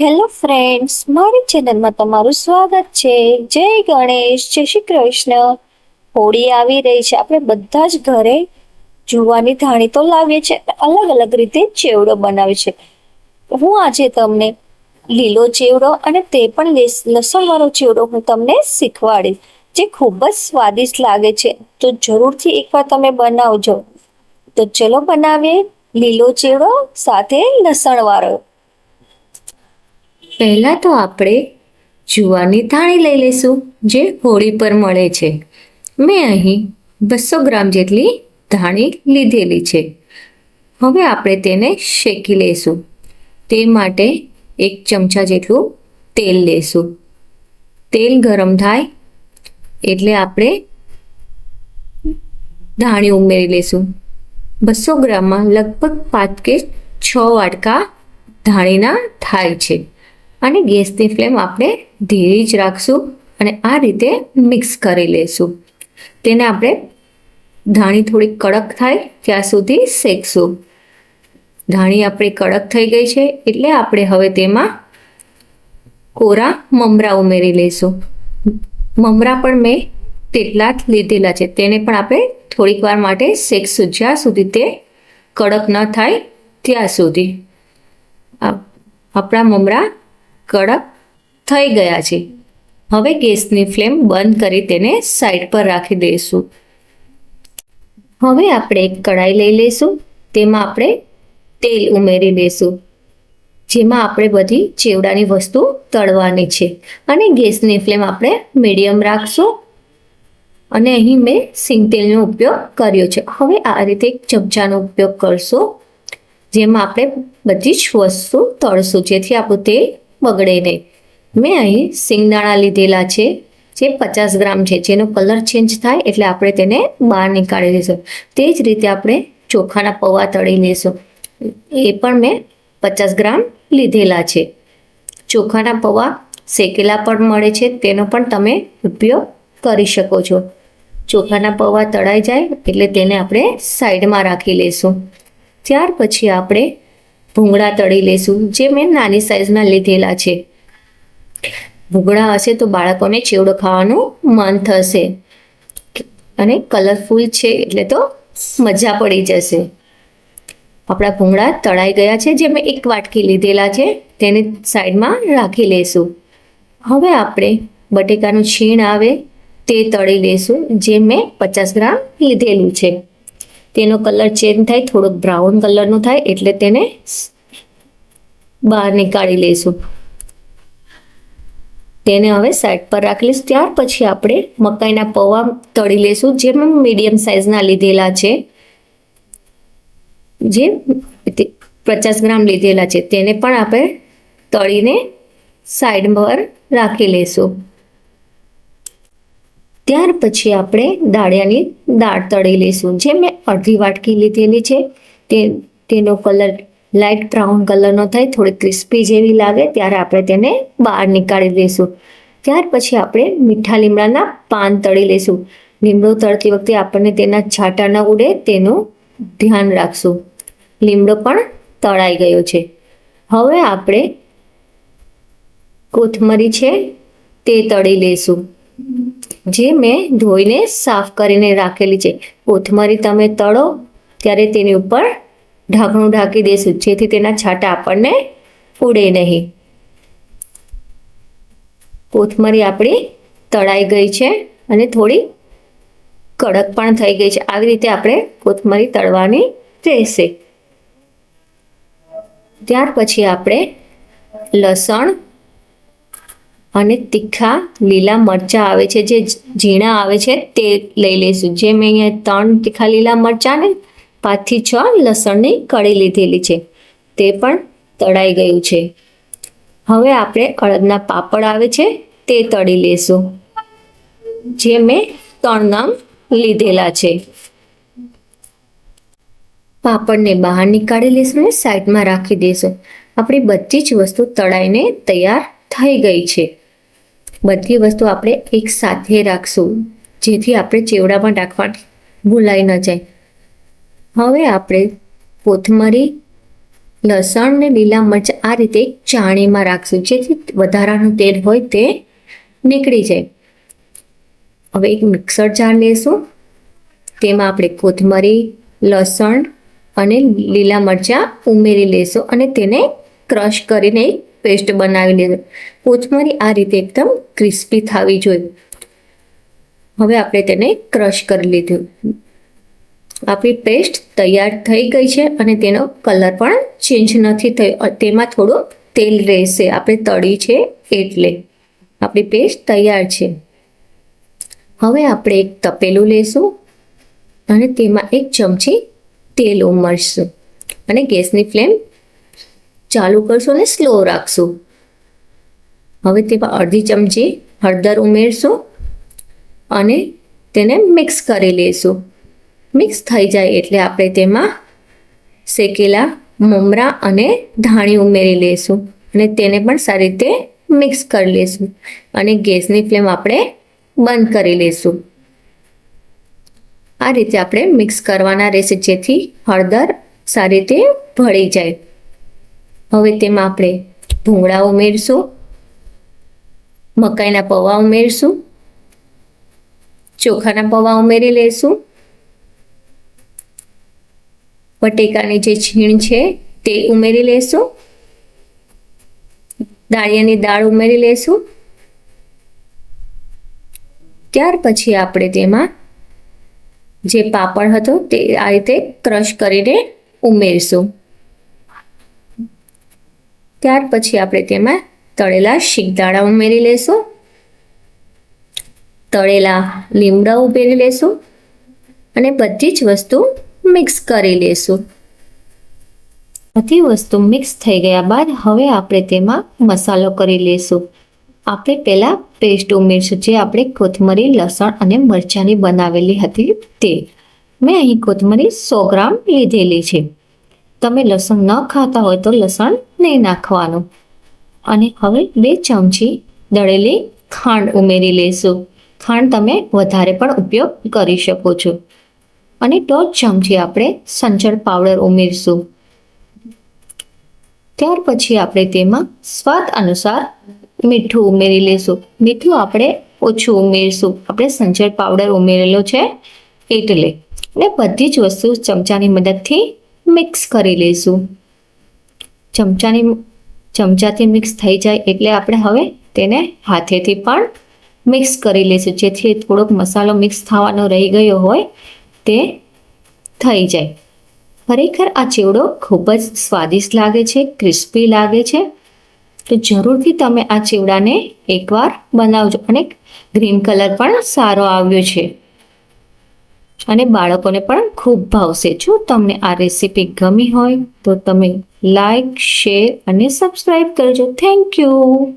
Hello friends મારી ચેનલમાં તમારું સ્વાગત છે. જય ગણેશ, જય શ્રી કૃષ્ણ. હોળી આવી રહી છે. આપણે બધા જ ઘરે જુવાની ધાણી તો લાવીએ છીએ અલગ અલગ રીતે ચેવડો બનાવે છે હું આજે તમને લીલો ચેવડો અને તે પણ લેસ- લસણવાળો ચેવડો હું તમને શીખવાડીશ, જે ખૂબ જ સ્વાદિષ્ટ લાગે છે. તો જરૂરથી એકવાર તમે બનાવજો. તો ચલો બનાવીએ લીલો ચેવડો સાથે લસણવાળો. પહેલાં તો આપણે જુવારની ધાણી લઈ લઈશું, જે હોળી પર મળે છે. મેં અહીં બસો ગ્રામ જેટલી ધાણી લીધેલી છે. હવે આપણે તેને શેકી લઈશું. તે માટે એક ચમચા જેટલું તેલ લેશું તેલ ગરમ થાય એટલે આપણે ધાણી ઉમેરી લઈશું. બસો ગ્રામમાં લગભગ પાંચ કે છ વાટકા ધાણીના થાય છે. અને ગેસની ફ્લેમ આપણે ધીરી જ રાખશું અને આ રીતે મિક્સ કરી લઈશું તેને આપણે ધાણી થોડી કડક થાય ત્યાં સુધી શેકશું. ધાણી આપણી કડક થઈ ગઈ છે એટલે આપણે હવે તેમાં કોરા મમરા ઉમેરી લઈશું મમરા પણ મેં તેટલા જ લીધેલા છે. તેને પણ આપણે થોડીક વાર માટે શેકશું જ્યાં સુધી તે કડક ન થાય ત્યાં સુધી. આપણા મમરા કડક થઈ ગયા છે. હવે ગેસની ફ્લેમ બંધ કરી તેને સાઈડ પર રાખી દઈશું. હવે આપણે એક કઢાઈ લઈ લઈશું. તેમાં આપણે તેલ ઉમેરી દઈશું. જેમાં આપણે બધી ચેવડાની વસ્તુ તળવાની છે. અને ગેસની ફ્લેમ આપણે મીડિયમ રાખશું. અને અહીં મેં સિંગ તેલનો ઉપયોગ કર્યો છે. હવે આ રીતે એક ચમચાનો ઉપયોગ કરશું. જેમાં આપણે બધી જ વસ્તુ તળશું. જેથી આપણું તેલ બગડે નહીં મેં અહીં સિંગદાણા લીધેલા છે, જે પચાસ ગ્રામ છે, જેનો કલર ચેન્જ થાય એટલે આપણે તેને બહાર નીકાળી દઈશું તે જ રીતે આપણે ચોખાના પૌવા તળી લઈશું એ પણ મેં પચાસ ગ્રામ લીધેલા છે. ચોખાના પૌવા શેકેલા પણ મળે છે, તેનો પણ તમે ઉપયોગ કરી શકો છો. ચોખાના પૌવા તળાઈ જાય એટલે તેને આપણે સાઈડમાં રાખી લઈશું ત્યાર પછી આપણે ભૂંગળા તળી લઈશું જે મેં નાની સાઈઝના લીધેલા છે. ભૂંગળા હશે તો બાળકોને ચેવડો ખાવાનું મન થશે. અને કલરફુલ છે એટલે તો મજા પડી જશે. આપણા ભૂંગળા તળાઈ ગયા છે, જે મેં એક વાટકી લીધેલા છે, તેને સાઈડમાં રાખી લઈશું હવે આપણે બટેકાનું છીણ આવે તે તળી લઈશું જે મેં પચાસ ગ્રામ લીધેલું છે. તેનો કલર ચેન્જ થાય, થોડોક બ્રાઉન કલરનો થાય, એટલે તેને બહાર નીકાળી લઈશું. તેને હવે સાઈડ પર રાખી લઈશું. ત્યાર પછી આપણે મકાઈના પૌવા તળી લઈશું, જે મેં મીડિયમ સાઇઝના લીધેલા છે. જે પચાસ ગ્રામ લીધેલા છે. તેને પણ આપણે તળીને સાઈડ પર રાખી લઈશું. ત્યાર પછી આપણે દાળિયાની દાળ તળી લઈશું. જે મેં અડધી વાટકી લીધેલી છે, તે તેનો કલર લાઇટ બ્રાઉન કલરનો થાય, થોડી ક્રિસ્પી જેવી લાગે, ત્યારે આપણે તેને બહાર નીકાળી લઈશું. ત્યાર પછી આપણે મીઠા લીમડાના પાન તળી લઈશું. લીમડો તળતી વખતે આપણને તેના છાંટા ન ઉડે, તેનું ધ્યાન રાખશું. લીમડો પણ તળાઈ ગયો છે. હવે આપણે કોથમરી છે, તે તળી લઈશું. જે મેં ધોઈને સાફ કરીને રાખેલી છે. કોથમરી તમે તળો, ત્યારે તેની ઉપર ઢાંકણું ઢાંકી દેશું, જેથી તેના છાંટા આપણને ઉડે નહીં. કોથમરી આપણી તળાઈ ગઈ છે અને થોડી કડક પણ થઈ ગઈ છે. આવી રીતે આપણે કોથમરી તળવાની રહેશે. ત્યાર પછી આપણે લસણ અને તીખા લીલા મરચાં આવે છે, જે ઝીણા આવે છે, તે લઈ લઈશું. જે મેં અહીંયા ત્રણ તીખા લીલા મરચાં ને પાંચથી છ લસણની કળી લીધેલી છે, તે પણ તળાઈ ગયું છે. હવે આપણે અડદના પાપડ આવે છે, તે તળી લઈશું. જે મેં ત્રણ નામ લીધેલા છે. પાપડને બહાર નીકાળી લઈશું અને સાઈડમાં રાખી દઈશું. આપણી બધી જ વસ્તુ તળાઈને તૈયાર થઈ ગઈ છે. બધી વસ્તુ આપણે એક સાથે રાખશું, જેથી આપણે ચેવડામાં રાખવાની ભૂલાઈ ન જાય. હવે આપણે કોથમરી, લસણ ને લીલા મરચાં આ રીતે ચાણીમાં રાખશું, જેથી વધારાનું તેલ હોય તે નીકળી જાય. હવે એક મિક્સર જાર લેશું, તેમાં આપણે કોથમરી, લસણ અને લીલા મરચાં ઉમેરી લેશું અને તેને ક્રશ કરીને પેસ્ટ બનાવી લેશું. કોથમરી આ રીતે એકદમ ક્રિસ્પી થવી જોઈએ. હવે આપણે તેને ક્રશ કરી લીધું. આપણી પેસ્ટ તૈયાર થઈ ગઈ છે અને તેનો કલર પણ ચેન્જ નથી થયો. તેમાં થોડું તેલ રહેશે. આપણે તળી છે એટલે. આપણી પેસ્ટ તૈયાર છે. હવે આપણે એક તપેલું લેશું અને તેમાં એક ચમચી તેલ ઉમરશું અને ગેસની ફ્લેમ ચાલુ કરશું અને સ્લો રાખશું. હવે તેમાં અડધી ચમચી હળદર ઉમેરશું અને તેને મિક્સ કરી લઈશું મિક્સ થઈ જાય એટલે આપણે તેમાં શેકેલા મમરા અને ધાણી ઉમેરી લઈશું અને તેને પણ સારી રીતે મિક્સ કરી લઈશું અને ગેસની ફ્લેમ આપણે બંધ કરી લઈશું આ રીતે આપણે મિક્સ કરવાના રહેશે જેથી હળદર સારી રીતે ભળી જાય. હવે તેમાં આપણે ભૂંગળા ઉમેરશું. મકાઈના પૌવા ઉમેરશું, ચોખાના પૌવા ઉમેરી લઈશું બટેકાની જે છીણ છે તે ઉમેરી લેશું, દાળિયાની દાળ ઉમેરી લેશું. ત્યાર પછી આપણે તેમાં જે પાપડ હતો તે આ રીતે ક્રશ કરીને ઉમેરશું. ત્યાર પછી આપણે તેમાં તળેલા શીંગદાણા ઉમેરી લેશું. તળેલા લીમડા ઉમેરી લેશું અને બધી જ વસ્તુ મિક્સ કરી લેશું. બધી વસ્તુ મિક્સ થઈ ગયા બાદ હવે આપણે તેમાં મસાલો કરી લેશું. આપણે પહેલાં પેસ્ટ ઉમેરશું, જે આપણે કોથમરી, લસણ અને મરચાંની બનાવેલી હતી તે. મેં અહીં કોથમરી સો ગ્રામ લીધેલી છે. તમે લસણ ન ખાતા હોય તો લસણ નહીં નાખવાનું. અને હવે બે ચમચી દળેલી ખાંડ ઉમેરી લેશું. ખાંડ તમે વધારે પણ ઉપયોગ કરી શકો છો. અને દોઢ ચમચી આપણે સંચળ પાવડર ઉમેરશું. ત્યાર પછી આપણે તેમાં સ્વાદ અનુસાર મીઠું ઉમેરી લેશું. મીઠું આપણે ઓછું ઉમેરશું. આપણે સંચળ પાવડર ઉમેરેલો છે એટલે ને બધી જ વસ્તુ ચમચાની મદદથી મિક્સ કરી લઈશું ચમચાની ચમચાથી મિક્સ થઈ જાય એટલે આપણે હવે તેને હાથેથી પણ મિક્સ કરી લઈશું. જેથી થોડોક મસાલો મિક્સ થવાનો રહી ગયો હોય તે થઈ જાય. ખરેખર આ ચેવડો ખૂબ જ સ્વાદિષ્ટ લાગે છે ક્રિસ્પી લાગે છે. તો જરૂરથી તમે આ ચેવડાને એકવાર બનાવજો અને ગ્રીન કલર પણ સારો આવ્યો છે. અને બાળકોને પણ ખૂબ ભાવશે. જો તમને આ રેસીપી ગમી હોય તો તમે લાઈક શેર અને સબસ્ક્રાઈબ કરજો. Thank you.